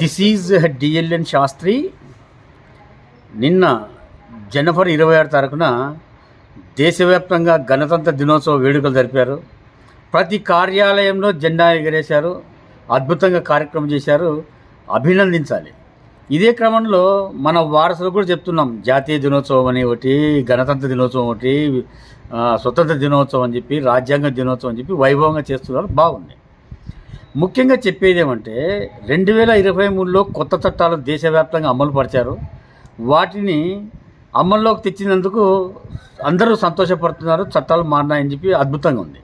This is డిఎల్ఎన్ Sastry నిన్న జనవరి ఇరవై ఆరు తారీఖున దేశవ్యాప్తంగా గణతంత్ర దినోత్సవ వేడుకలు జరిపారు. ప్రతి కార్యాలయంలో జెండా ఎగరేశారు. అద్భుతంగా కార్యక్రమం చేశారు. అభినందించాలి. ఇదే క్రమంలో మన వారసులు కూడా చెప్తున్నాం జాతీయ దినోత్సవం అని ఒకటి గణతంత్ర దినోత్సవం ఒకటి స్వతంత్ర దినోత్సవం అని చెప్పి రాజ్యాంగ దినోత్సవం అని చెప్పి వైభవంగా చేస్తున్నారు. బాగుంది. ముఖ్యంగా చెప్పేది ఏమంటే రెండు వేల ఇరవై మూడులో కొత్త చట్టాలు దేశవ్యాప్తంగా అమలు పరిచారు. వాటిని అమల్లోకి తెచ్చినందుకు అందరూ సంతోషపడుతున్నారు చట్టాలు మారినాయని చెప్పి అద్భుతంగా ఉంది.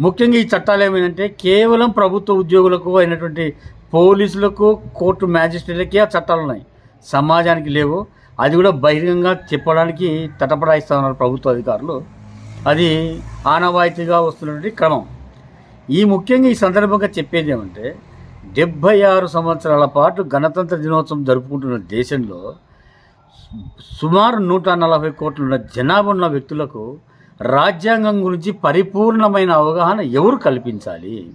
ముఖ్యంగా ఈ చట్టాలు ఏమైందంటే కేవలం ప్రభుత్వ ఉద్యోగులకు అయినటువంటి పోలీసులకు కోర్టు మ్యాజిస్ట్రేట్లకి ఆ చట్టాలు ఉన్నాయి. సమాజానికి లేవు. అది కూడా బహిరంగంగా చెప్పడానికి తటపడాయిస్తా ఉన్నారు ప్రభుత్వ అధికారులు. అది ఆనవాయితీగా వస్తున్నటువంటి క్రమం. ఈ ముఖ్యంగా ఈ సందర్భంగా చెప్పేది ఏమంటే డెబ్భై ఆరు సంవత్సరాల పాటు గణతంత్ర దినోత్సవం జరుపుకుంటున్న దేశంలో సుమారు నూట నలభై కోట్లున్న జనాభా ఉన్న వ్యక్తులకు రాజ్యాంగం గురించి పరిపూర్ణమైన అవగాహన ఎవరు కల్పించాలి?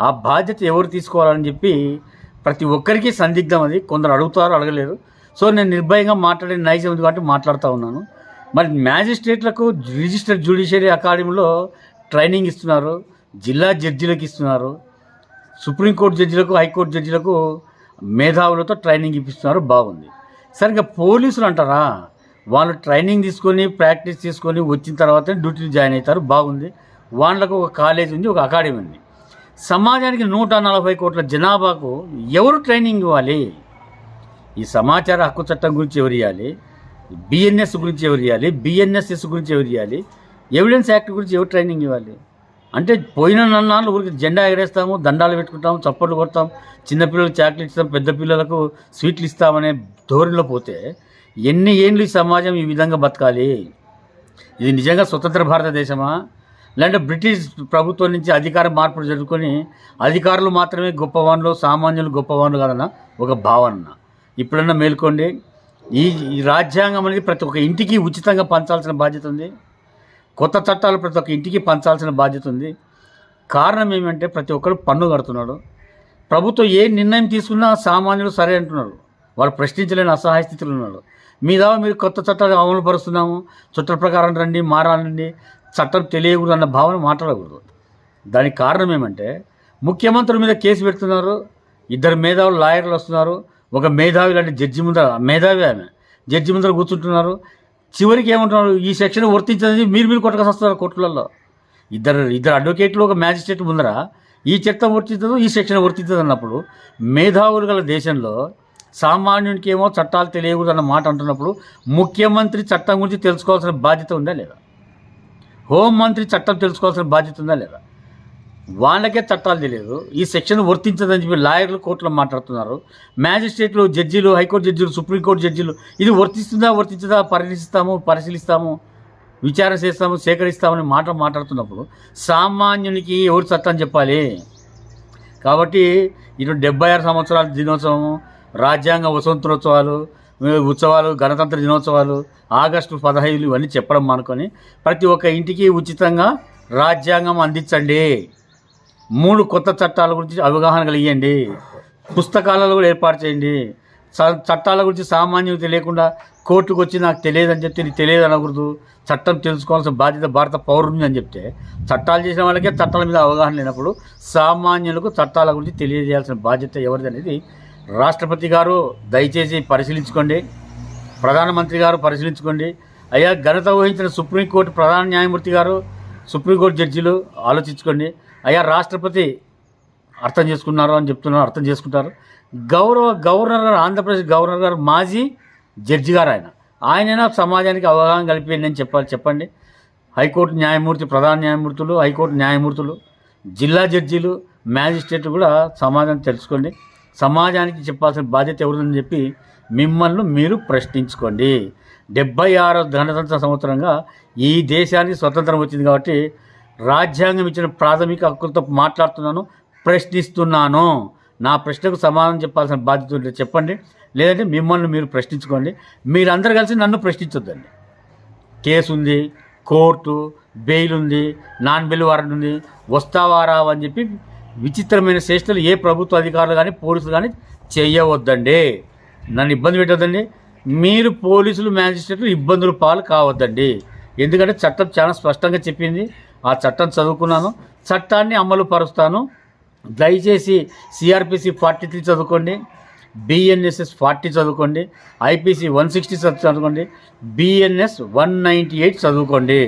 ఆ బాధ్యత ఎవరు తీసుకోవాలని చెప్పి ప్రతి ఒక్కరికి సందిగ్ధం అది. కొందరు అడుగుతారు అడగలేరు. సో నేను నిర్భయంగా మాట్లాడే నైజం ఉంది కాబట్టి మాట్లాడుతూ ఉన్నాను. మరి మ్యాజిస్ట్రేట్లకు రిజిస్టర్ జ్యుడిషియరీ అకాడమీలో ట్రైనింగ్ ఇస్తున్నారు. జిల్లా జడ్జిలకు ఇస్తున్నారు. సుప్రీంకోర్టు జడ్జిలకు హైకోర్టు జడ్జిలకు మేధావులతో ట్రైనింగ్ ఇప్పిస్తున్నారు. బాగుంది. సరిగ్గా పోలీసులు అంటారా? వాళ్ళు ట్రైనింగ్ తీసుకొని ప్రాక్టీస్ తీసుకొని వచ్చిన తర్వాత డ్యూటీలు జాయిన్ అవుతారు. బాగుంది. వాళ్ళకు ఒక కాలేజ్ ఉంది ఒక అకాడమీ ఉంది. సమాజానికి నూట నలభై కోట్ల జనాభాకు ఎవరు ట్రైనింగ్ ఇవ్వాలి? ఈ సమాచార హక్కు చట్టం గురించి ఎవరు ఇవ్వాలి బిఎన్ఎస్ గురించి ఎవరు ఇవ్వాలి బిఎన్ఎస్ఎస్ గురించి ఎవరు ఇవ్వాలి ఎవిడెన్స్ యాక్ట్ గురించి ఎవరు ట్రైనింగ్ ఇవ్వాలి? అంటే పోయిన నన్నాళ్ళు ఊరికి జెండా ఎగరేస్తాము దండాలు పెట్టుకుంటాము చప్పట్లు కొడతాం చిన్నపిల్లలకు చాక్లెట్ ఇస్తాం పెద్ద పిల్లలకు స్వీట్లు ఇస్తామనే ధోరణిలో పోతే ఎన్ని ఏండ్లు ఈ సమాజం ఈ విధంగా బతకాలి? ఇది నిజంగా స్వతంత్ర భారతదేశమా? లేదంటే బ్రిటిష్ ప్రభుత్వం నుంచి అధికార మార్పులు జరుపుకొని అధికారులు మాత్రమే గొప్పవాన్లు సామాన్యులు గొప్పవాన్లు కాదన్న ఒక భావన. ఇప్పుడన్నా మేల్కోండి ఈ ఈ రాజ్యాంగం అనేది ప్రతి ఒక్క ఇంటికి ఉచితంగా పంచాల్సిన బాధ్యత ఉంది. కొత్త చట్టాలు ప్రతి ఒక్క ఇంటికి పంచాల్సిన బాధ్యత ఉంది. కారణం ఏమంటే ప్రతి ఒక్కరు పన్ను కడుతున్నాడు ప్రభుత్వం ఏ నిర్ణయం తీసుకున్నా సామాన్యుడు సరే అంటున్నారు. వాళ్ళు ప్రశ్నించలేని అసహాయ స్థితిలో ఉన్నాడు మీద మీరు కొత్త చట్టాలు అమలు పరుస్తున్నాము. చట్ట ప్రకారం రండి మారాలండి. చట్టం తెలియకూడదు అన్న భావన మాట్లాడకూడదు. దానికి కారణం ఏమంటే ముఖ్యమంత్రి మీద కేసు పెడుతున్నారు. ఇద్దరు మేధావులు లాయర్లు వస్తున్నారు. ఒక మేధావి లాంటి జడ్జి ముందర మేధావి ఆమె జడ్జి ముందర కూర్చుంటున్నారు. చివరికి ఏమంటున్నారు? ఈ సెక్షన్ వర్తించదని మీరు మీరు కొట్టక వస్తున్నారు కోర్టులలో. ఇద్దరు ఇద్దరు అడ్వకేట్లు ఒక మ్యాజిస్ట్రేట్ ముందర ఈ చట్టం వర్తించదు ఈ సెక్షన్ వర్తించదు అన్నప్పుడు మేధావులు గల దేశంలో సామాన్యునికి ఏమో చట్టాలు తెలియకూడదు అన్న మాట అంటున్నప్పుడు ముఖ్యమంత్రి చట్టం గురించి తెలుసుకోవాల్సిన బాధ్యత ఉందా లేదా? హోంమంత్రి చట్టం తెలుసుకోవాల్సిన బాధ్యత ఉందా లేదా? వాళ్ళకే చట్టాలు తెలియదు. ఈ సెక్షన్ వర్తించదని చెప్పి లాయర్లు కోర్టులో మాట్లాడుతున్నారు. మ్యాజిస్ట్రేట్లు జడ్జీలు హైకోర్టు జడ్జీలు సుప్రీంకోర్టు జడ్జీలు ఇది వర్తిస్తుందా వర్తించదా పరిశీలిస్తాము పరిశీలిస్తాము విచారణ చేస్తాము సేకరిస్తామని మాట మాట్లాడుతున్నప్పుడు సామాన్యునికి ఎవరు చట్టం చెప్పాలి? కాబట్టి ఇటు డెబ్బై ఆరు సంవత్సరాల దినోత్సవం రాజ్యాంగ వసంతోత్సవాలు ఉత్సవాలు గణతంత్ర దినోత్సవాలు ఆగస్టు పదహైదులు ఇవన్నీ చెప్పడం మానుకొని ప్రతి ఒక్క ఇంటికి ఉచితంగా రాజ్యాంగం అందించండి. మూడు కొత్త చట్టాల గురించి అవగాహన కలిగియండి. పుస్తకాలలో కూడా ఏర్పాటు చేయండి. చట్టాల గురించి సామాన్యులు తెలియకుండా కోర్టుకు వచ్చి నాకు తెలియదని చెప్తే నీకు తెలియదు అనకూడదు. చట్టం తెలుసుకోవాల్సిన బాధ్యత భారత పౌరుని అని చెప్తే. చట్టాలు చేసిన వాళ్ళకే చట్టాల మీద అవగాహన లేనప్పుడు సామాన్యులకు చట్టాల గురించి తెలియజేయాల్సిన బాధ్యత ఎవరిది అనేది రాష్ట్రపతి గారు దయచేసి పరిశీలించుకోండి. ప్రధానమంత్రి గారు పరిశీలించుకోండి. అయ్యా ఘనత వహించిన సుప్రీంకోర్టు ప్రధాన న్యాయమూర్తి గారు సుప్రీంకోర్టు జడ్జీలు ఆలోచించుకోండి. అయ్యా రాష్ట్రపతి అర్థం చేసుకున్నారు అని చెప్తున్నారు అర్థం చేసుకుంటారు. గౌరవ గవర్నర్ గారు ఆంధ్రప్రదేశ్ గవర్నర్ గారు మాజీ జడ్జి గారు ఆయన. ఆయనైనా సమాజానికి అవగాహన కలిపేయండి అని చెప్పాలి. చెప్పండి. హైకోర్టు న్యాయమూర్తి ప్రధాన న్యాయమూర్తులు హైకోర్టు న్యాయమూర్తులు జిల్లా జడ్జీలు మ్యాజిస్ట్రేట్లు కూడా సమాజాన్ని తెలుసుకోండి. సమాజానికి చెప్పాల్సిన బాధ్యత ఎవరిదని చెప్పి మిమ్మల్ని మీరు ప్రశ్నించుకోండి. డెబ్బై ఆరో గణతంత్ర సంవత్సరంగా ఈ దేశానికి స్వతంత్రం వచ్చింది కాబట్టి రాజ్యాంగం ఇచ్చిన ప్రాథమిక హక్కులతో మాట్లాడుతున్నాను ప్రశ్నిస్తున్నాను. నా ప్రశ్నకు సమాధానం చెప్పాల్సిన బాధ్యత ఉంటే చెప్పండి లేదంటే మిమ్మల్ని మీరు ప్రశ్నించుకోండి. మీరందరూ కలిసి నన్ను ప్రశ్నించొద్దండి. కేసు ఉంది కోర్టు బెయిల్ ఉంది నాన్ బెయిల్ వారెంట్ ఉంది వస్తావా రావా అని చెప్పి విచిత్రమైన చేష్టలు ఏ ప్రభుత్వ అధికారులు కానీ పోలీసులు కానీ చేయవద్దండి నన్ను ఇబ్బంది పెట్టవద్దండి మీరు పోలీసులు మ్యాజిస్ట్రేట్లు ఇబ్బందులు పాలు కావద్దండి. ఎందుకంటే చట్టం చాలా స్పష్టంగా చెప్పింది. ఆ చట్టం చదువుకున్నాను. చట్టాన్ని అమలు పరుస్తాను దయచేసి సిఆర్పిసి ఫార్టీ త్రీ చదువుకోండి. బిఎన్ఎస్ఎస్ ఫార్టీ చదువుకోండి. ఐపీసీ వన్ సిక్స్టీ చదువుకోండి. బిఎన్ఎస్ వన్ నైంటీ ఎయిట్ చదువుకోండి.